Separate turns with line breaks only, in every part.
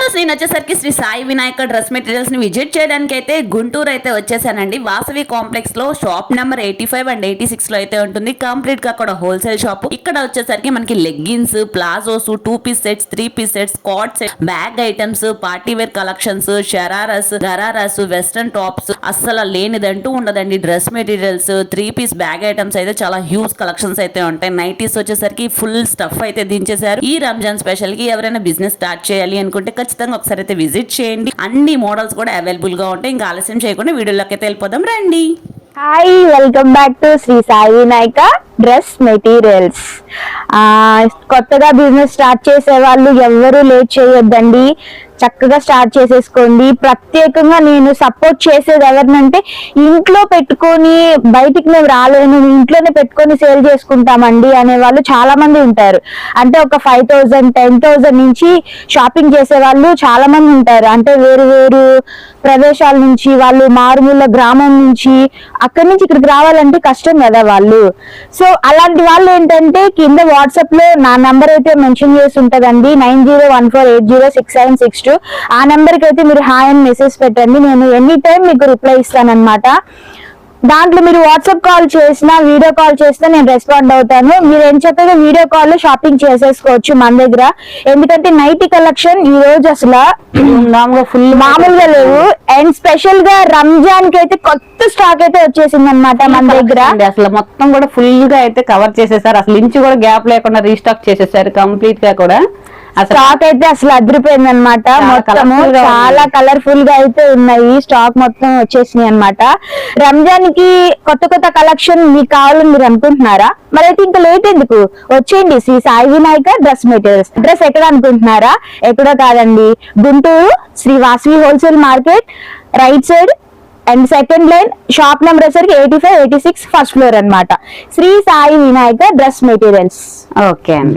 నేను వచ్చేసరికి శ్రీ సాయి వినాయక డ్రెస్ మెటీరియల్స్ని విజిట్ చేయడానికి అయితే గుంటూరు అయితే వచ్చేసానండి. వాసవి కాంప్లెక్స్లో shop number eighty five and eighty సిక్స్లో అయితే ఉంటుంది. కంప్లీట్గా కూడా హోల్సేల్ షాప్. ఇక్కడ వచ్చేసరికి మనకి leggings palazzos two piece sets three piece sets cot set bag items party wear collections shararas ghararas western tops. అస్సలు లేనిదంటూ ఉండదండి dress materials. Three piece bag items అయితే చాలా హ్యూజ్ కలెక్షన్స్ అయితే ఉంటాయి. నైటీస్ వచ్చేసరికి ఫుల్ స్టఫ్ అయితే దించేశారు. ఈ రంజాన్ స్పెషల్కి ఎవరైనా బిజినెస్ స్టార్ట్ చేయాలి అనుకుంటే ఖచ్చితంగా ఒకసారి అయితే విజిట్ చేయండి. అన్ని మోడల్స్ కూడా అవైలబుల్గా ఉంటాయి. ఇంకా ఆలస్యం చేయకుండా వీడియోలోకి అయితే వెళ్ళిపోదాం. రండి.
Hi welcome back to Shri Sai Vinayaka dress materials. కొత్తగా బిజినెస్ స్టార్ట్ చేసే వాళ్ళు ఎవరు లేట్ చేయొద్దండి. చక్కగా స్టార్ట్ చేసేసుకోండి. ప్రత్యేకంగా నేను సపోర్ట్ చేసేది ఎవరినంటే ఇంట్లో పెట్టుకొని బయటికి మేము రాలేము ఇంట్లోనే పెట్టుకొని సేల్ చేసుకుంటామండి అనే వాళ్ళు చాలా మంది ఉంటారు. అంటే ఒక ఫైవ్ థౌజండ్ టెన్ థౌజండ్ నుంచి షాపింగ్ చేసే వాళ్ళు చాలా మంది ఉంటారు. అంటే వేరు వేరు ప్రదేశాల నుంచి వాళ్ళు మారుమూల గ్రామం నుంచి అక్కడి నుంచి ఇక్కడికి రావాలంటే కష్టం కదా వాళ్ళు. సో అలాంటి వాళ్ళు ఏంటంటే కింద వాట్సాప్లో నా నంబర్ అయితే మెన్షన్ చేసి ఉంటదండి. Nine zero one four eight zero six seven six two. ఆ నెంబర్కి అయితే మీరు హాయ్ అని మెసేజ్ పెట్టండి. నేను ఎనీ టైం మీకు రిప్లై ఇస్తానన్నమాట. దాంట్లో మీరు వాట్సాప్ కాల్ చేసినా వీడియో కాల్ చేసినా నేను రెస్పాండ్ అవుతాను. మీరు ఏం చక్కగా వీడియో కాల్ షాపింగ్ చేసేసుకోవచ్చు మన దగ్గర. ఎందుకంటే నైట్ కలెక్షన్ ఈ రోజు అసలు
మామూలుగా ఫుల్
మామూలుగా లేవు. అండ్ స్పెషల్గా రంజాన్కి అయితే కొత్త స్టాక్ అయితే వచ్చేసింది అనమాట మన దగ్గర.
అసలు మొత్తం కూడా ఫుల్గా అయితే కవర్ చేసేసారు. అసలు ఇంచు కూడా గ్యాప్ లేకుండా రీస్టాక్ చేసేసారు. కంప్లీట్గా కూడా.
స్టాక్ అయితే అసలు అదిరిపోయింది అనమాట
చాలా
మొత్తము చాలా కలర్ఫుల్గా అయితే ఉన్నాయి. స్టాక్ మొత్తం వచ్చేసినాయి అన్నమాట. రంజాన్కి కొత్త కొత్త కలెక్షన్ మీకు కావాలని మీరు అనుకుంటున్నారా? మరి అయితే ఇంకా లేట్ ఎందుకు? వచ్చేయండి. Shri Sai Vinayaka dress materials. Dress ఎక్కడ అనుకుంటున్నారా? ఎక్కడో కాదండి. Guntur Shri Vasavi wholesale market right side and second line shop number వచ్చేసరికి eighty five eighty six first floor అన్నమాట. Shri Sai Vinayaka dress materials.
Okay అండి.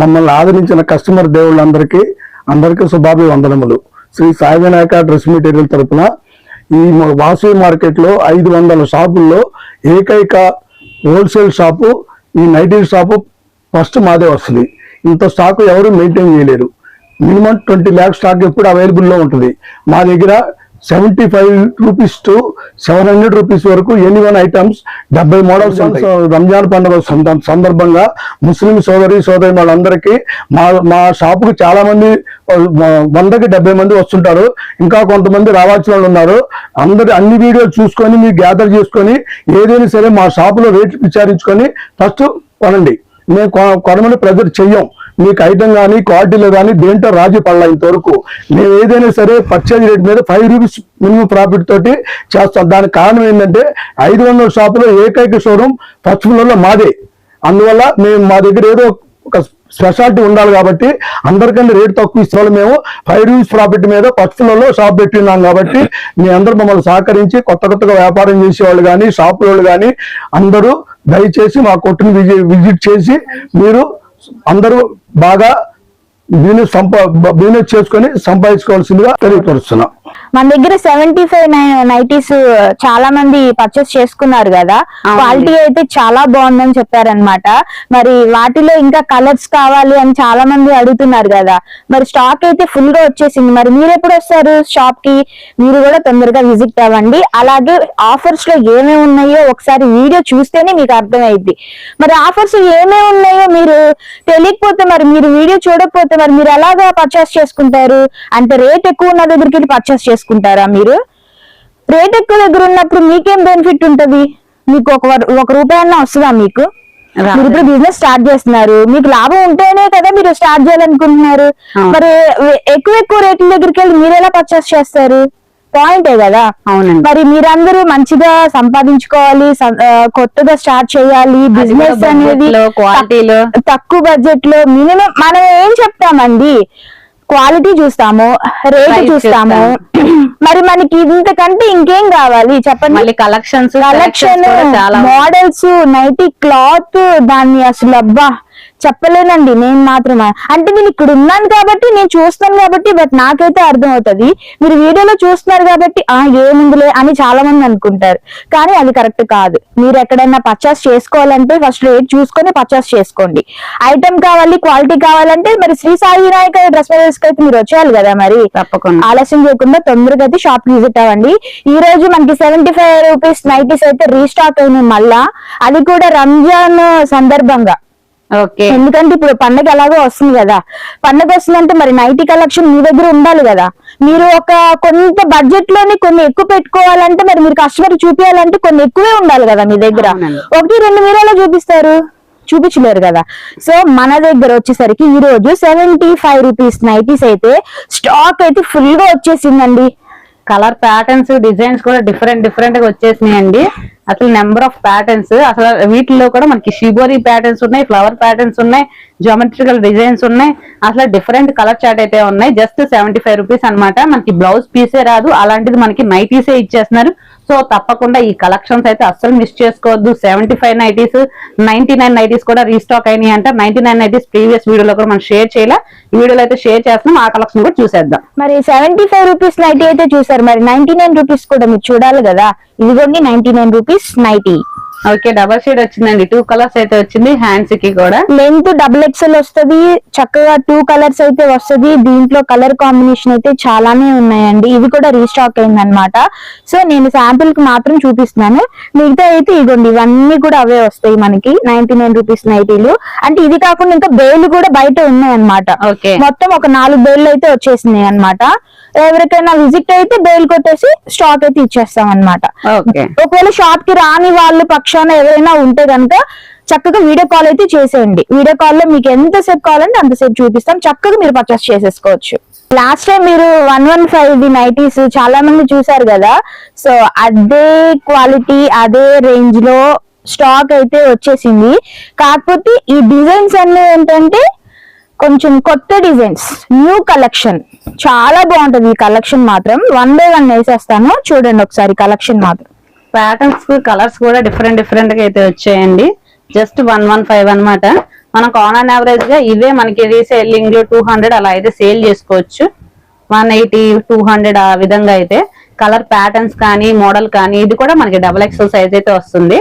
మమ్మల్ని ఆదరించిన కస్టమర్ దేవుళ్ళందరికీ అందరికీ శుభాభివందనములు. శ్రీ సాయి వినాయక డ్రెస్ మెటీరియల్ తరపున ఈ వాసు మార్కెట్లో ఐదు వందల షాపుల్లో ఏకైక హోల్సేల్ షాపు ఈ నైటీ షాపు ఫస్ట్ మాదే వస్తుంది. ఇంత స్టాక్ ఎవరు మెయింటైన్ చేయలేరు. మినిమం ట్వంటీ ల్యాక్ స్టాక్ ఎప్పుడు అవైలబుల్లో ఉంటుంది. మా దగ్గర seventy five rupees to seven hundred rupees వరకు ఎనీ వన్ ఐటమ్స్ డెబ్బై మోడల్స్ రంజాన్ పండుగ సంద- సందర్భంగా ముస్లిం సోదరి సోదరి వాళ్ళందరికీ మా మా షాపుకి చాలా మంది వందకి డెబ్బై మంది వస్తుంటారు. ఇంకా కొంతమంది రావాల్సిన వాళ్ళు ఉన్నారు. అందరి అన్ని వీడియోలు చూసుకొని మీరు గ్యాదర్ చేసుకొని ఏదైనా సరే మా షాపులో రేట్లు విచారించుకొని ఫస్ట్ కొనండి. మేము కొనమని ప్రెజర్ చెయ్యం. మీకు ఐటమ్ కానీ క్వాలిటీలో కానీ దేంట్లో రాజీ పడలా ఇంతవరకు మేము ఏదైనా సరే పర్చేజ్ రేట్ మీద ఫైవ్ రూపీస్ మినిమం ప్రాఫిట్ తోటి చేస్తాం. దానికి కారణం ఏంటంటే ఐదు వందల షాపులో ఏకైక షోరూమ్ పశ్చిమలో మాదే. అందువల్ల మేము మా దగ్గర ఏదో ఒక స్పెషాలిటీ ఉండాలి కాబట్టి అందరికంటే రేట్ తక్కువ ఇస్తే మేము ఫైవ్ రూపీస్ ప్రాఫిట్ మీద పక్షులలో షాప్ పెట్టిన్నాం కాబట్టి మీ అందరూ మమ్మల్ని సహకరించి కొత్త కొత్తగా వ్యాపారం చేసేవాళ్ళు కానీ షాపుల వాళ్ళు కానీ అందరూ దయచేసి మా కొట్టును విజి- విజిట్ చేసి మీరు అందరూ బాగా బిజినెస్ సంపా బిజినెస్ చేసుకొని సంపాదించుకోవాల్సిందిగా తెలియపరుస్తున్నాం.
మన దగ్గర సెవెంటీ ఫైవ్ నైటీస్ చాలా మంది పర్చేస్ చేసుకున్నారు కదా. క్వాలిటీ అయితే చాలా బాగుందని చెప్పారనమాట మరి వాటిలో ఇంకా కలర్స్ కావాలి అని చాలా మంది అడుగుతున్నారు కదా. మరి స్టాక్ అయితే ఫుల్గా వచ్చేసింది. మరి మీరు ఎప్పుడు వస్తారు షాప్కి? మీరు కూడా తొందరగా విజిట్ అవ్వండి. అలాగే ఆఫర్స్లో ఏమేమి ఉన్నాయో ఒకసారి వీడియో చూస్తేనే మీకు అర్థమైద్ది. మరి ఆఫర్స్ ఏమేమి ఉన్నాయో మీరు తెలియకపోతే మరి మీరు వీడియో చూడకపోతే మరి మీరు ఎలాగా పర్చేస్ చేసుకుంటారు? అంటే రేట్ ఎక్కువ ఉన్న దగ్గరికి వెళ్ళి చేసుకుంటారా మీరు? రేట్ ఎక్కువ దగ్గర ఉన్నప్పుడు మీకేం బెనిఫిట్ ఉంటది? మీకు ఒక ఒక రూపాయి అన్నా వస్తుందా మీకు. మీరు ఇప్పుడు బిజినెస్ స్టార్ట్ చేస్తున్నారు. మీకు లాభం ఉంటేనే కదా మీరు స్టార్ట్ చేయాలనుకుంటున్నారు. మరి ఎక్కువ ఎక్కువ రేట్ల దగ్గరికి వెళ్ళి మీరు ఎలా పర్చేస్ చేస్తారు? పాయింటే కదా.
అవునండి.
మరి మీరందరూ మంచిగా సంపాదించుకోవాలి కొత్తగా స్టార్ట్ చేయాలి బిజినెస్ అనేది
లో, quality లో.
తక్- తక్కువ బడ్జెట్లో మినిమం మనం ఏం చెప్తామండి? క్వాలిటీ చూస్తాము రేట్ చూస్తాము. మరి మనకి ఇంతకంటే ఇంకేం కావాలి? చెప్పండి.
మళ్ళీ collections
collection models nighty cloth దాన్ని అసలు అబ్బా. చెప్పలేనండి నేను మాత్రం అంటే నేను ఇక్కడ ఉన్నాను కాబట్టి నేను చూస్తాను కాబట్టి బట్ నాకైతే అర్థం అవుతుంది మీరు వీడియోలో చూస్తున్నారు కాబట్టి ఆ ఏముందిలే అని చాలా మంది అనుకుంటారు. కానీ అది కరెక్ట్ కాదు. మీరు ఎక్కడైనా పర్చేస్ చేసుకోవాలంటే ఫస్ట్ రేట్ చూసుకొని పర్చేస్ చేసుకోండి. ఐటమ్ కావాలి క్వాలిటీ కావాలంటే మరి శ్రీ సాయి వినాయక డ్రెస్ మెటీరియల్స్ అయితే మీరు వచ్చేయాలి కదా మరి.
తప్పకుండా.
ఆలస్యం చేయకుండా తొందరగా అయితే షాప్ విజిట్ అవ్వండి. ఈ రోజు మనకి సెవెంటీ ఫైవ్ రూపీస్ నైటీస్ అయితే రీస్టాక్ అయినాయి మళ్ళా. అది కూడా రంజాన్ సందర్భంగా. ఎందుకంటే ఇప్పుడు పండగ ఎలాగో వస్తుంది కదా. పండగ వస్తుందంటే మరి నైటీ కలెక్షన్ మీ దగ్గర ఉండాలి కదా. మీరు ఒక కొంత బడ్జెట్లోనే కొన్ని ఎక్కువ పెట్టుకోవాలంటే మరి మీరు కస్టమర్ చూపించాలంటే కొన్ని ఎక్కువే ఉండాలి కదా మీ దగ్గర. ఒకటి రెండు మీరు ఎలా చూపిస్తారు? చూపించలేరు కదా. సో మన దగ్గర వచ్చేసరికి ఈ రోజు సెవెంటీ ఫైవ్ రూపీస్ నైటీస్ అయితే స్టాక్ అయితే ఫుల్గా వచ్చేసిందండి.
కలర్ ప్యాటర్న్స్ డిజైన్స్ కూడా డిఫరెంట్ డిఫరెంట్గా వచ్చేసినాయి అసలు నెంబర్ ఆఫ్ ప్యాటర్న్స్ అసలు వీటిలో కూడా మనకి షిబోరీ ప్యాటర్న్స్ ఉన్నాయి ఫ్లవర్ ప్యాటర్న్స్ ఉన్నాయి జామెట్రికల్ డిజైన్స్ ఉన్నాయి. అసలు డిఫరెంట్ కలర్ చార్ట్ అయితే ఉన్నాయి. జస్ట్ సెవెంటీ ఫైవ్ రూపీస్ అనమాట మనకి బ్లౌజ్ పీసే రాదు. అలాంటిది మనకి నైటీసే ఇచ్చేస్తున్నారు. సో తప్పకుండా ఈ కలెక్షన్స్ అయితే అస్సలు మిస్ చేసుకోవద్దు. Seventy five nighties ninety nine nighties కూడా రీస్టాక్ అయినాయి అంటే. నైన్టీ నైన్ నైటీస్ ప్రీవియస్ వీడియోలో కూడా మనం షేర్ చేయాలి. ఈ వీడియోలో అయితే షేర్ చేస్తున్నాం. ఆ కలెక్షన్ కూడా చూసేద్దాం.
మరి సెవెంటీ ఫైవ్ రూపీస్ నైటీ అయితే చూసారు. మరి నైన్టీ నైన్ రూపీస్ కూడా మీరు చూడాలి కదా. ఇదిగోండి ninety nine rupees nighty.
Okay double shade వచ్చిందండి. టూ కలర్స్ అయితే వచ్చింది హ్యాండ్స్కి కూడా.
లెంత్ డబుల్ ఎక్స్ఎల్ వస్తది. చక్కగా టూ కలర్స్ అయితే వస్తది. దీంట్లో కలర్ కాంబినేషన్ అయితే చాలానే ఉన్నాయండి. ఇది కూడా రీస్టాక్ అయిందన్నమాట. సో నేను శాంపిల్కి మాత్రం చూపిస్తున్నాను. మిగతా అయితే ఇగోండి ఇవన్నీ కూడా అవే వస్తాయి మనకి. నైన్టీ నైన్ రూపీస్ నైటీలు. అంటే ఇది కాకుండా ఇంకా బేలు కూడా బయట ఉన్నాయి అన్నమాట
ఓకే.
మొత్తం ఒక నాలుగు బేళ్ళు అయితే వచ్చేసినాయి అన్నమాట ఎవరికైనా విజిట్ అయితే బేల్ కొట్టేసి స్టాక్ అయితే ఇచ్చేస్తాం అన్నమాట
ఓకే.
ఒకవేళ షాప్కి రాని వాళ్ళు పక్షాన ఎవరైనా ఉంటే కనుక చక్కగా వీడియో కాల్ అయితే చేసేయండి. వీడియో కాల్లో మీకు ఎంతసేపు కావాలంటే అంతసేపు చూపిస్తాం. చక్కగా మీరు పర్చేస్ చేసేసుకోవచ్చు. లాస్ట్ టైం మీరు one one five the nighties చాలా మంది చూసారు కదా. సో అదే క్వాలిటీ అదే రేంజ్లో స్టాక్ అయితే వచ్చేసింది. కాకపోతే ఈ డిజైన్స్ అన్ని ఏంటంటే కొంచెం కొత్త డిజైన్స్ న్యూ కలెక్షన్ చాలా బాగుంటది ఈ కలెక్షన్ మాత్రం. వన్ బై వన్ వేసేస్తాను. చూడండి ఒకసారి కలెక్షన్ మాత్రం.
ప్యాటర్న్స్ కలర్స్ కూడా డిఫరెంట్ డిఫరెంట్గా అయితే వచ్చాయండి. జస్ట్ వన్ వన్ ఫైవ్ అనమాట మనకు ఆన్ అండ్ యావరేజ్గా ఇవే మనకి రీసేలింగ్లో టూ హండ్రెడ్ అలా అయితే సేల్ చేసుకోవచ్చు. వన్ ఎయిటీ టూ హండ్రెడ్ ఆ విధంగా అయితే. కలర్ ప్యాటర్న్స్ కానీ మోడల్ కానీ ఇది కూడా మనకి డబుల్ ఎక్సెల్ సైజ్ అయితే వస్తుంది.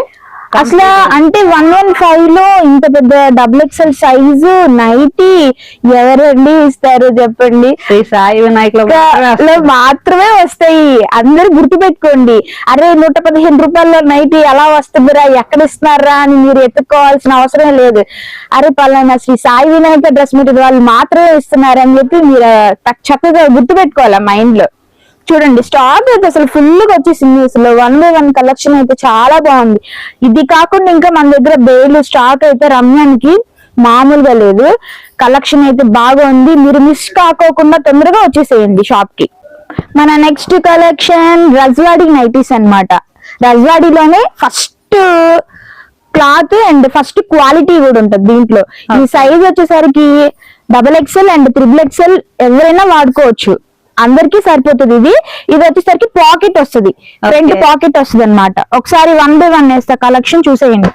అసలు అంటే వన్ వన్ ఫైవ్లో ఇంత పెద్ద డబుల్ ఎక్స్ఎల్ సైజు నైటీ ఎవరండి ఇస్తారు చెప్పండి?
శ్రీ సాయి వినాయక్లో లో
మాత్రమే వస్తాయి. అందరు గుర్తు పెట్టుకోండి అరే నూట పదిహేను రూపాయల నైట్ ఎలా వస్తుందిరా? ఎక్కడ ఇస్తున్నారా అని మీరు ఎత్తుక్కోవాల్సిన అవసరం లేదు. అరే పలానా శ్రీ సాయి వినాయక డ్రెస్ మెటీరియల్ వాళ్ళు మాత్రమే ఇస్తున్నారు అని చెప్పి మీరు చక్కగా గుర్తు పెట్టుకోవాలి మైండ్లో? చూడండి స్టాక్ అయితే అసలు ఫుల్గా వచ్చేసింది. అసలు వన్ బై వన్ కలెక్షన్ అయితే చాలా బాగుంది. ఇది కాకుండా ఇంకా మన దగ్గర బేలు స్టాక్ అయితే రమ్యానికి మామూలుగా లేదు. కలెక్షన్ అయితే బాగా ఉంది. మీరు మిస్ కాకోకుండా తొందరగా వచ్చేసేయండి షాప్కి. మన నెక్స్ట్ కలెక్షన్ రజ్వాడి నైటీస్ అన్నమాట. రజ్వాడిలోనే first cloth and first quality కూడా ఉంటుంది దీంట్లో. ఈ సైజ్ వచ్చేసరికి double XL and triple XL ఎవరైనా వాడుకోవచ్చు. అందరికీ సరిపోతుంది. ఇది ఇది వచ్చేసరికి పాకెట్ వస్తుంది. ఫ్రంట్ పాకెట్ వస్తుంది అనమాట ఒకసారి వన్ బై వన్ వేస్తా కలెక్షన్ చూసేయండి.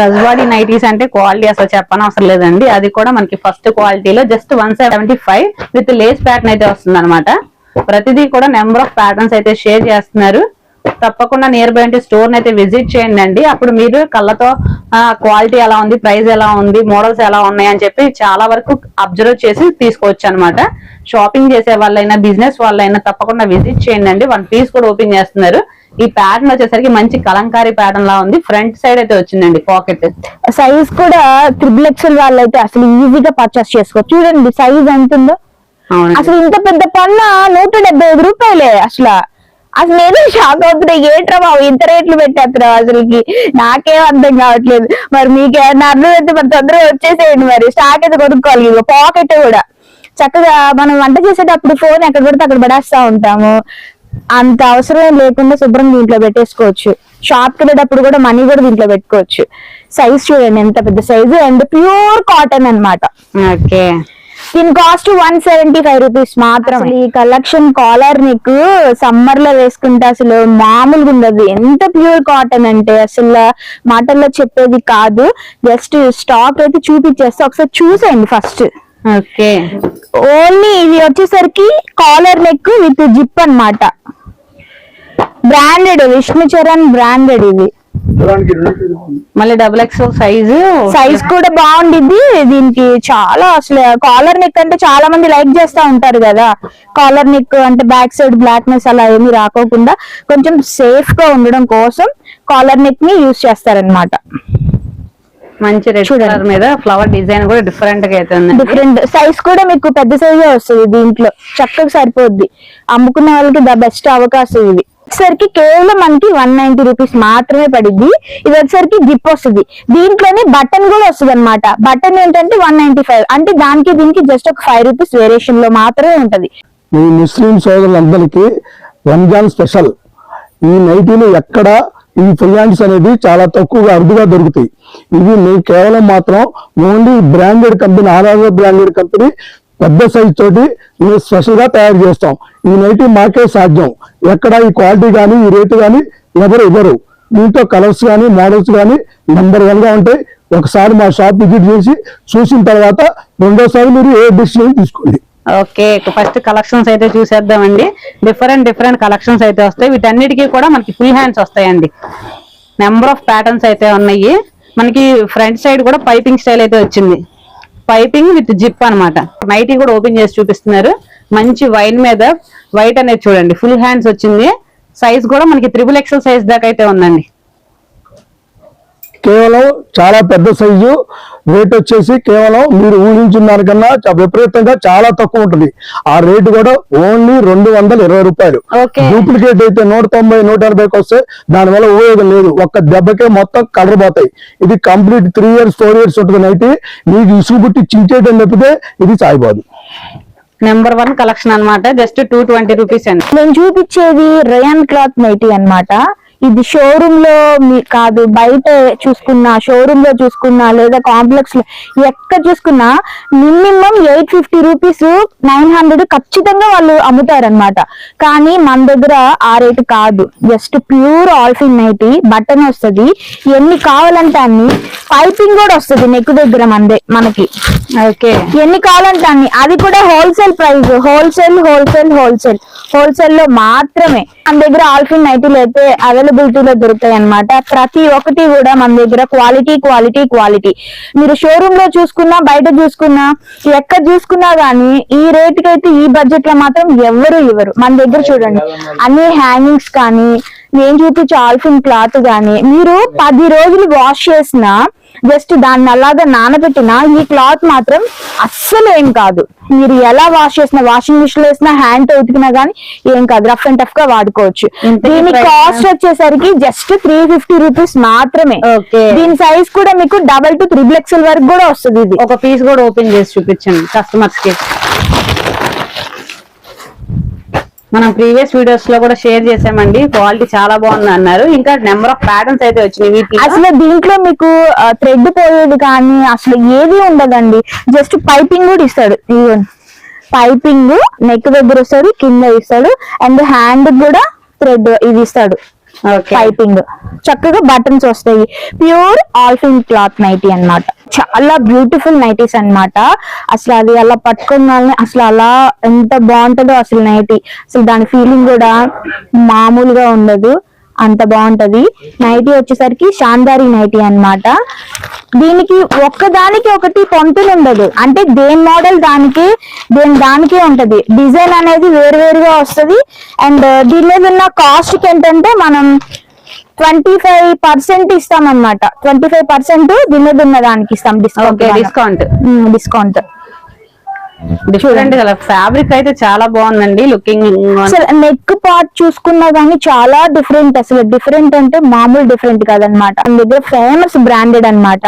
రజ్వాడి నైటీస్ అంటే క్వాలిటీ అసలు చెప్పని అవసరం లేదండి. అది కూడా మనకి ఫస్ట్ క్వాలిటీలో just one seventy five with lace pattern అయితే వస్తుంది అనమాట ప్రతిదీ కూడా నెంబర్ ఆఫ్ ప్యాటర్న్స్ అయితే షేర్ చేస్తున్నారు. తప్పకుండా నియర్ బై అంటే స్టోర్ అయితే విజిట్ చేయండి అండి. అప్పుడు మీరు కళ్ళతో క్వాలిటీ ఎలా ఉంది ప్రైస్ ఎలా ఉంది మోడల్స్ ఎలా ఉన్నాయి అని చెప్పి చాలా వరకు అబ్జర్వ్ చేసి తీసుకోవచ్చు అనమాట షాపింగ్ చేసే వాళ్ళైనా బిజినెస్ వాళ్ళైనా తప్పకుండా విజిట్ చేయండి అండి. వన్ పీస్ కూడా ఓపెన్ చేస్తున్నారు. ఈ ప్యాటర్న్ వచ్చేసరికి మంచి కలంకారీ ప్యాటర్న్ లా ఉంది. ఫ్రంట్ సైడ్ అయితే వచ్చిందండి పాకెట్
సైజ్ కూడా త్రిబుల్ ఎక్స్ఎల్ వాళ్ళైతే అసలు ఈజీగా పర్చేస్ చేసుకోవచ్చు. చూడండి సైజ్ ఎంత ఉందో అసలు ఇంత పెద్ద పన్న నూట డెబ్బై ఐదు రూపాయలే అసలు. అసలు నేను షాక్ అవుతున్నా. ఏంట్రా బాబు ఇంత రేట్లు పెట్టేస్తున్నావు అసలుకి? నాకేం అర్థం కావట్లేదు. మరి మీకేమన్నా అర్థం అయితే మరి తొందరగా వచ్చేసేయండి మరి. స్టాక్ అయితే కొనుక్కోవాలి. ఇక పాకెట్ కూడా. చక్కగా మనం వంట చేసేటప్పుడు ఫోన్ ఎక్కడ పడితే అక్కడ పడేస్తా ఉంటాము. అంత అవసరం లేకుండా శుభ్రం దీంట్లో పెట్టేసుకోవచ్చు. షాప్కి వెళ్ళేటప్పుడు కూడా మనీ కూడా దీంట్లో పెట్టుకోవచ్చు. సైజ్ చూడండి ఎంత పెద్ద సైజు అండ్ ప్యూర్ కాటన్ అన్నమాట.
ఓకే.
దీని cost one seventy five rupees మాత్రం ఈ కలెక్షన్ కాలర్ నీకు సమ్మర్లో వేసుకుంటే అసలు మామూలుగా ఉండదు. ఎంత ప్యూర్ కాటన్ అంటే అసలు మాటల్లో చెప్పేది కాదు. జస్ట్ స్టాక్ అయితే చూపించేస్తే. ఒకసారి చూసేయండి ఫస్ట్
ఓకే.
ఓన్లీ ఇది వచ్చేసరికి కాలర్ నెక్ విత్ జిప్ అన్నమాట. బ్రాండెడ్ విష్ణు చరణ్ బ్రాండెడ్ ఇది.
మళ్ళీ డబుల్ ఎక్స్ఎల్ సైజు
సైజ్ కూడా బాగుండిద్ది. దీనికి చాలా అసలు కాలర్ నెక్ అంటే చాలా మంది లైక్ చేస్తా ఉంటారు కదా. కాలర్ నెక్ అంటే బ్యాక్ సైడ్ బ్లాక్నెస్ అలా ఏమీ రాకోకుండా కొంచెం సేఫ్గా ఉండడం కోసం కాలర్ నెక్ని యూజ్ చేస్తారనమాట
మంచి రెడ్. కలర్ మీద ఫ్లవర్ డిజైన్ కూడా డిఫరెంట్గా అయితే ఉంది
డిఫరెంట్ సైజ్ కూడా మీకు పెద్ద సైజే వస్తుంది దీంట్లో. చక్కగా సరిపోద్ది. అమ్ముకునే వాళ్ళకి ద బెస్ట్ అవకాశం ఇది. వచ్చేసరికి కేవలం మనకి వన్ నైన్టీ రూపీస్ మాత్రమే పడిద్ది. ఇది వచ్చేసరికి జిప్ వస్తుంది. దీంట్లోనే బటన్ కూడా వస్తుంది అనమాట బటన్ ఏంటంటే వన్ నైన్టీ ఫైవ్ అంటే దానికి దీనికి జస్ట్ ఒక ఫైవ్ రూపీస్ వేరియేషన్లో మాత్రమే ఉంటది.
మీ ముస్లిం సోదరులందరికీ రంజాన్ స్పెషల్. ఈ నైటీలు ఎక్కడ ఈ ఫియాన్స్ అనేది చాలా తక్కువగా అరుదుగా దొరుకుతాయి. ఇవి మేము కేవలం మాత్రం only branded company RR branded company పెద్ద సైజ్ తోటి మేము స్పెషల్గా తయారు చేస్తాం. ఈ నైటీ మాకే సాధ్యం. ఎక్కడ ఈ క్వాలిటీ కానీ ఈ రేటు కానీ ఎవరు ఇవ్వరు. దీంతో కలర్స్ కానీ మోడల్స్ కానీ నెంబర్ వన్గా ఉంటాయి. ఒకసారి మా షాప్ విజిట్ చేసి చూసిన తర్వాత రెండోసారి మీరు ఏ డిసిషన్ తీసుకోండి.
ఓకే ఫస్ట్ కలెక్షన్స్ అయితే చూసేద్దామండి. డిఫరెంట్ డిఫరెంట్ కలెక్షన్స్ అయితే వస్తాయి. వీటన్నిటికీ కూడా మనకి ఫుల్ హ్యాండ్స్ వస్తాయండి. నెంబర్ ఆఫ్ ప్యాటర్న్స్ అయితే ఉన్నాయి. మనకి ఫ్రంట్ సైడ్ కూడా పైపింగ్ స్టైల్ అయితే వచ్చింది. పైపింగ్ విత్ జిప్ అనమాట నైటీ కూడా ఓపెన్ చేసి చూపిస్తున్నారు. మంచి వైన్ మీద వైట్ అనేది చూడండి. ఫుల్ హ్యాండ్స్ వచ్చింది. సైజ్ కూడా మనకి త్రిబుల్ ఎక్సెల్ సైజ్ దాకా అయితే ఉందండి.
కేవలం చాలా పెద్ద సైజు. రేట్ వచ్చేసి కేవలం మీరు ఊహించిన దానికన్నా విపరీతంగా చాలా తక్కువ ఉంటుంది. ఆ రేటు కూడా ఓన్లీ రెండు వందల ఇరవై రూపాయలు. డూప్లికేట్ అయితే నూట తొంభై నూట ఎనభైకి వస్తే దాని వల్ల ఉపయోగం లేదు. ఒక్క దెబ్బకే మొత్తం కలర్ పోతాయి. ఇది complete three years four years ఉంటుంది నైట్. మీకు ఇసుగు పుట్టి చించేయడం తప్పితే ఇది సాయిపోదు
నెంబర్ వన్ కలెక్షన్ అన్నమాట. జస్ట్ టూ ట్వంటీ రూపీస్ అండి.
నేను చూపించేది రయాన్ క్లాత్ నైటీ అన్నమాట. ఇది షోరూమ్లో మీ కాదు బయట చూసుకున్నా షోరూమ్లో చూసుకున్నా లేదా కాంప్లెక్స్లో ఎక్కడ చూసుకున్నా minimum eight fifty rupees nine hundred ఖచ్చితంగా వాళ్ళు అమ్ముతారనమాట కానీ మన దగ్గర ఆ రేటు కాదు. Just pure alpine nighty button వస్తుంది. ఎన్ని కావాలంటే అన్ని. పైపింగ్ కూడా వస్తుంది నెక్ దగ్గర మనదే మనకి. ఎన్ని కావాలంటే అన్ని? అది కూడా wholesale price wholesale wholesale wholesale హోల్సేల్లో మాత్రమే. మన దగ్గర ఆల్ఫిన్ నైటీలు అయితే అవైలబిలిటీలో దొరుకుతాయి అన్నమాట. ప్రతి ఒక్కటి కూడా మన దగ్గర క్వాలిటీ క్వాలిటీ క్వాలిటీ మీరు షోరూమ్లో చూసుకున్నా బయట చూసుకున్నా ఎక్కడ చూసుకున్నా గానీ ఈ రేట్కి అయితే ఈ బడ్జెట్లో మాత్రం ఎవరు ఇవ్వరు. మన దగ్గర చూడండి. అన్ని హ్యాంగింగ్స్ కానీ నేను చూపించే ఆల్ఫిన్ క్లాత్ గానీ మీరు పది రోజులు వాష్ చేసినా జస్ట్ దాన్ని అలాగా నానబెట్టిన ఈ క్లాత్ మాత్రం అస్సలు ఏం కాదు. మీరు ఎలా వాష్ చేసినా వాషింగ్ మిషన్లో వేసినా హ్యాండ్ ఉతికినా గానీ ఏం కాదు. రఫ్ అండ్ టఫ్గా వాడుకోవచ్చు దీని కాస్ట్ వచ్చేసరికి జస్ట్ త్రీ ఫిఫ్టీ రూపీస్ మాత్రమే. దీని సైజ్ కూడా మీకు డబల్ టు త్రిబుల్ ఎక్స్ఎల్ వరకు కూడా వస్తుంది ఇది.
ఒక పీస్ కూడా ఓపెన్ చేసి చూపించండి కస్టమర్స్కి. మనం ప్రీవియస్ వీడియోస్లో కూడా షేర్ చేసామండి. క్వాలిటీ చాలా బాగుంది అన్నారు. ఇంకా నెంబర్ ఆఫ్ ప్యాటర్న్స్ అయితే వచ్చినాయి
అసలు దీంట్లో మీకు థ్రెడ్ పోయేది కానీ అసలు ఏది ఉండదండి. జస్ట్ పైపింగ్ కూడా ఇస్తాడు. పైపింగ్ నెక్ దగ్గర వస్తాడు కింద ఇస్తాడు అండ్ హ్యాండ్ కూడా థ్రెడ్ ఇది ఇస్తాడు. పైపింగ్ చక్కగా బటన్స్ వస్తాయి. ప్యూర్ ఆల్ఫిన్ క్లాత్ నైటీ అన్నమాట. చాలా బ్యూటిఫుల్ నైటీస్ అన్నమాట. అసలు అది అలా పట్టుకున్న అసలు అలా ఎంత బాగుంటుందో అసలు నైటీ అసలు దాని ఫీలింగ్ కూడా మామూలుగా ఉండదు. అంత బాగుంటది. నైటీ వచ్చేసరికి శాందారి నైటీ అన్నమాట. దీనికి ఒక్కదానికి ఒకటి పొంతులు ఉండదు. అంటే దేని మోడల్ దానికి దేని దానికే ఉంటది. డిజైన్ అనేది వేరు వేరుగా వస్తది. అండ్ దీని మీద ఉన్న కాస్ట్ ఏంటంటే మనం ట్వంటీ ఫైవ్ పర్సెంట్ ఇస్తాం అనమాట ట్వంటీ ఫైవ్ పర్సెంట్ దీని మీద ఉన్న దానికి ఇస్తాం. Discount
discount
discount
different colour. Fabric అయితే చాలా బాగుందండి లుకింగ్
అసలు నెక్ పార్ట్ చూసుకున్నా గానీ చాలా డిఫరెంట్ అసలు. డిఫరెంట్ అంటే మామూలు డిఫరెంట్ కాదనమాట. దగ్గర ఫేమస్ బ్రాండెడ్ అన్నమాట.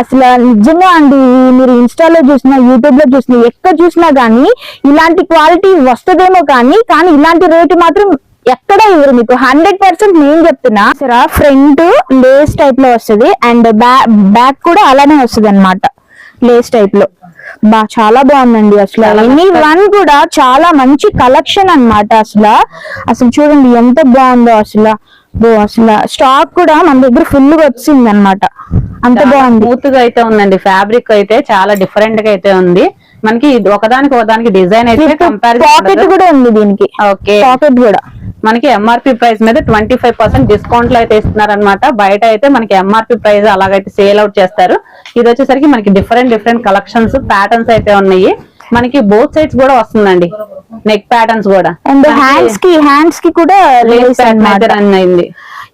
అసలు నిజంగా అండి మీరు ఇన్స్టాలో చూసినా యూట్యూబ్లో చూసినా ఎక్కడ చూసినా గానీ ఇలాంటి క్వాలిటీ వస్తుందేమో కానీ కానీ ఇలాంటి రేటు మాత్రం ఎక్కడ ఇవ్వరు మీకు. హండ్రెడ్ పర్సెంట్ నేను చెప్తున్నా. సరే ఫ్రంట్ లేస్ టైప్లో వస్తుంది. అండ్ బ్యాక్ బ్యాక్ కూడా అలానే వస్తుంది అనమాట లేస్ టైప్లో. బా చాలా బాగుందండి అసలు. ఎనీ వన్ కూడా చాలా మంచి కలెక్షన్ అన్నమాట అసలు. అసలు చూడండి ఎంత బాగుందో అసలు. అసలు స్టాక్ కూడా మన దగ్గర ఫుల్గా వచ్చింది అనమాట అంత బాగుంది.
స్మూత్గా అయితే ఉందండి. ఫ్యాబ్రిక్ అయితే చాలా డిఫరెంట్గా అయితే ఉంది. మనకి ఒకదానికి ఒకదానికి డిజైన్ అయితే
పాకెట్ కూడా ఉంది దీనికి.
ఓకే
పాకెట్ కూడా.
మనకి ఎంఆర్పి ప్రైస్ మీద ట్వంటీ ఫైవ్ పర్సెంట్ డిస్కౌంట్లో అయితే ఇస్తున్నారు అనమాట బయట అయితే మనకి ఎంఆర్పి ప్రైస్ అలాగైతే సేల్ అవుట్ చేస్తారు. ఇది వచ్చేసరికి మనకి డిఫరెంట్ డిఫరెంట్ కలెక్షన్స్ ప్యాటర్న్స్ అయితే ఉన్నాయి. మనకి బోత్ సైడ్స్ కూడా వస్తుందండి. నెక్ ప్యాటర్న్స్ కూడా.
అండ్ హ్యాండ్స్కి హ్యాండ్స్కి కూడా లేస్
అయింది.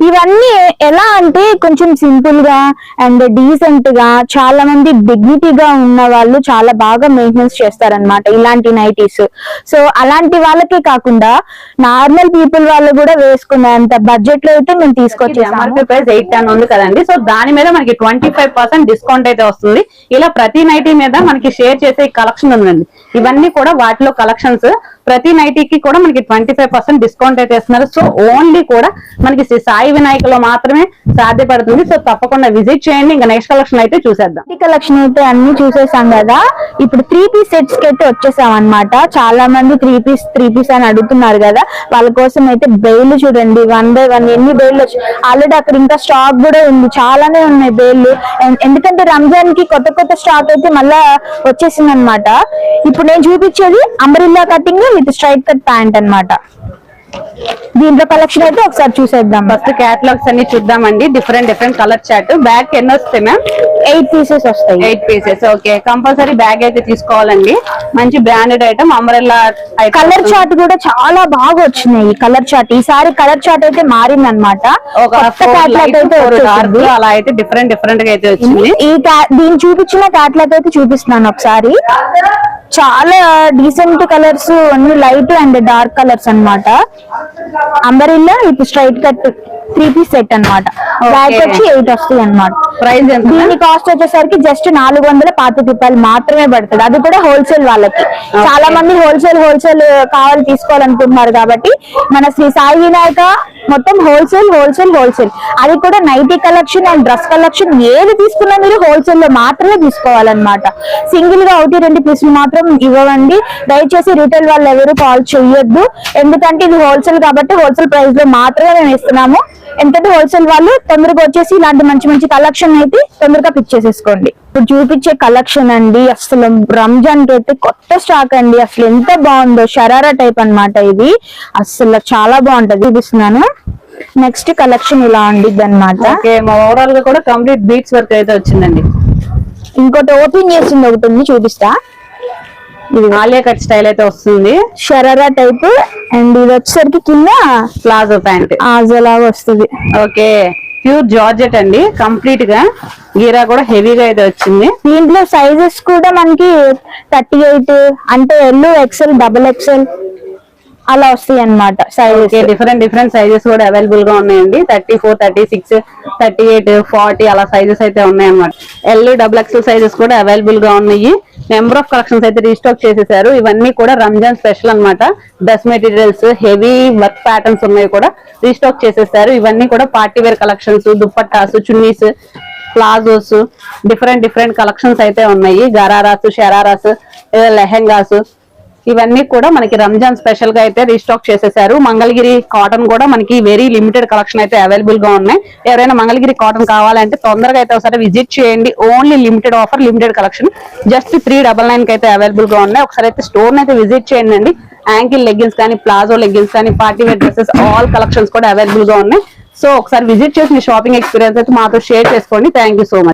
ఇవన్నీ ఎలా అంటే కొంచెం సింపుల్గా అండ్ డీసెంట్గా చాలా మంది డిగ్నిటీగా ఉన్న వాళ్ళు చాలా బాగా మెయింటెనెన్స్ చేస్తారన్నమాట ఇలాంటి నైటీస్ సో అలాంటి వాళ్ళకే కాకుండా నార్మల్ పీపుల్ వాళ్ళు కూడా వేసుకునేంత బడ్జెట్లో అయితే మేము తీసుకొచ్చేసాము.
ప్రైస్ ఎయిట్ టెన్ ఉంది కదండి. సో దాని మీద మనకి ట్వంటీ ఫైవ్ పర్సెంట్ డిస్కౌంట్ అయితే వస్తుంది. ఇలా ప్రతి నైటీ మీద మనకి షేర్ చేసే కలెక్షన్ ఉందండి. ఇవన్నీ కూడా వాటిలో కలెక్షన్స్ ప్రతి నైటీకి కూడా మనకి ట్వంటీ ఫైవ్ పర్సెంట్ డిస్కౌంట్ అయితే ఇస్తున్నారు. సో ఓన్లీ కూడా మనకి శ్రీ సాయి వినాయకలో మాత్రమే సాధ్యపడుతుంది. సో తప్పకుండా విజిట్ చేయండి. ఇంకా నెక్స్ట్ కలెక్షన్ అయితే చూసేద్దాం.
కలెక్షన్ అయితే అన్ని చూసేసాం కదా. ఇప్పుడు త్రీ పీస్ సెట్స్కి అయితే వచ్చేసాం అనమాట చాలా మంది త్రీ పీస్ త్రీ పీస్ అని అడుగుతున్నారు కదా. వాళ్ళ కోసం అయితే బెయిల్ చూడండి. వన్ బై వన్ ఎన్ని బెయిల్ వచ్చి ఆల్రెడీ అక్కడ ఇంకా స్టాక్ కూడా ఉంది. చాలానే ఉన్నాయి బెయిల్ ఎందుకంటే రంజాన్కి కొత్త కొత్త స్టాక్ అయితే మళ్ళా వచ్చేసింది అనమాట ఇప్పుడు నేను చూపించేది umbrella cutting with straight cut pant అన్నమాట. దీంట్లో కలెక్షన్ అయితే ఒకసారి చూసేద్దాం.
ఫస్ట్ క్యాటలాగ్స్ అన్ని చూద్దామండి. Different different colour chart bag ఎన్ని వస్తాయి మ్యామ్
ఎయిట్ పీసెస్ వస్తాయి.
Eight pieces okay compulsory bag అయితే తీసుకోవాలండి. మంచి branded item umbrella
colour chart కూడా చాలా బాగా వచ్చినాయి. కలర్ చార్ట్ ఈసారి కలర్ చార్ట్ అయితే మారింది అనమాట.
అలా అయితే డిఫరెంట్ డిఫరెంట్గా అయితే వచ్చింది.
ఈ ca- దీని చూపించిన క్యాట్లాగ్ అయితే చూపిస్తున్నాను ఒకసారి. చాలా డీసెంట్ కలర్స్ అన్ని లైట్ అండ్ డార్క్ కలర్స్ అన్నమాట. అంబరిల్లా ఇప్పుడు straight cut three piece set అన్నమాట. బ్యాగ్ వచ్చి ఎయిట్ వస్తాయి అన్నమాట.
ప్రైస్
దీని కాస్ట్ వచ్చేసరికి జస్ట్ నాలుగు వందల పాతిక రూపాయలు మాత్రమే పడుతుంది. అది కూడా హోల్సేల్ వాళ్ళకి. చాలా మంది హోల్సేల్ హోల్సేల్ కావాలి తీసుకోవాలనుకుంటున్నారు కాబట్టి మన శ్రీ సాయి వినాయక మొత్తం హోల్సేల్ హోల్సేల్ హోల్సేల్ అది కూడా nighty collection and dress collection ఏది తీసుకున్నా మీరు హోల్సేల్లో మాత్రమే తీసుకోవాలన్నమాట. సింగిల్గా ఒకటి రెండు పీసులు మాత్రం ఇవ్వండి. దయచేసి రిటైల్ వాళ్ళు ఎవరు కాల్ చేయొద్దు ఎందుకంటే ఇది హోల్సేల్ కాబట్టి హోల్సేల్ ప్రైస్లో మాత్రమే మేము ఇస్తున్నాము. ఎంతంటే హోల్సేల్ వాళ్ళు తొందరగా వచ్చేసి ఇలాంటి మంచి మంచి కలెక్షన్ అయితే తొందరగా పిక్ చేసేసుకోండి. ఇప్పుడు చూపించే కలెక్షన్ అండి అసలు రంజాన్ అయితే కొత్త స్టాక్ అండి. అసలు ఎంత బాగుందో షరారా టైప్ అన్నమాట ఇది. అసలు చాలా బాగుంటది చూపిస్తున్నాను. నెక్స్ట్ కలెక్షన్ ఇలా ఉండిద్ది అనమాట
ఓవరాల్గా కూడా కంప్లీట్ బీట్స్ వర్క్ అయితే వచ్చిందండి.
ఇంకోటి ఓపెన్ చేసింది ఒకటి ఉంది చూపిస్తా.
ఇది ఆలియా కట్ స్టైల్ అయితే వస్తుంది.
షరారా టైప్ అండ్ ఇది వచ్చేసరికి కింద
ప్లాజో ప్యాంట్.
ఆజలాగా వస్తుంది.
ఓకే. ప్యూర్ జార్జెట్ అండి. కంప్లీట్గా. గీరా కూడా హెవీగా అయితే వచ్చింది.
దీంట్లో సైజెస్ కూడా మనకి థర్టీ ఎయిట్ అంటే ఎల్ ఎక్సెల్ డబుల్ ఎక్సెల్ అలా వస్తాయి అనమాట సైజెస్
డిఫరెంట్ డిఫరెంట్ సైజెస్ కూడా అవైలబుల్గా ఉన్నాయండి. Thirty four thirty six thirty eight forty అలా సైజెస్ అయితే ఉన్నాయన్నమాట. ఎల్ డబుల్ ఎక్స్ఎల్ సైజెస్ కూడా అవైలబుల్గా ఉన్నాయి. నెంబర్ ఆఫ్ కలెక్షన్స్ అయితే రీస్టాక్ చేసేసారు. ఇవన్నీ కూడా రంజాన్ స్పెషల్ అన్నమాట. Dress materials heavy work patterns ఉన్నాయి కూడా రీస్టాక్ చేసేసారు. ఇవన్నీ కూడా party wear collections dupattas chunnis palazzos different different collections అయితే ఉన్నాయి. గరారాస్ షరారాస్ లెహెంగాస్ ఇవన్నీ కూడా మనకి రంజాన్ స్పెషల్గా అయితే రీస్టాక్ చేసేసారు. మంగళగిరి కాటన్ కూడా మనకి వెరీ లిమిటెడ్ కలెక్షన్ అయితే అవైలబుల్గా ఉన్నాయి. ఎవరైనా మంగళగిరి కాటన్ కావాలంటే తొందరగా అయితే ఒకసారి విజిట్ చేయండి. Only limited offer limited collection just three double నైన్కి అయితే అవైలబుల్గా ఉన్నాయి. ఒకసారి అయితే స్టోర్ అయితే విజిట్ చేయండి అండి. యాంకిల్ లెగ్గిన్స్ కానీ ప్లాజో లెగ్గిన్స్ కానీ party wear dresses all collections కూడా అవైలబుల్గా ఉన్నాయి. సో ఒకసారి విజిట్ చేసి మీ షాపింగ్ ఎక్స్పీరియన్స్ అయితే మాతో షేర్ చేసుకోండి. Thank so much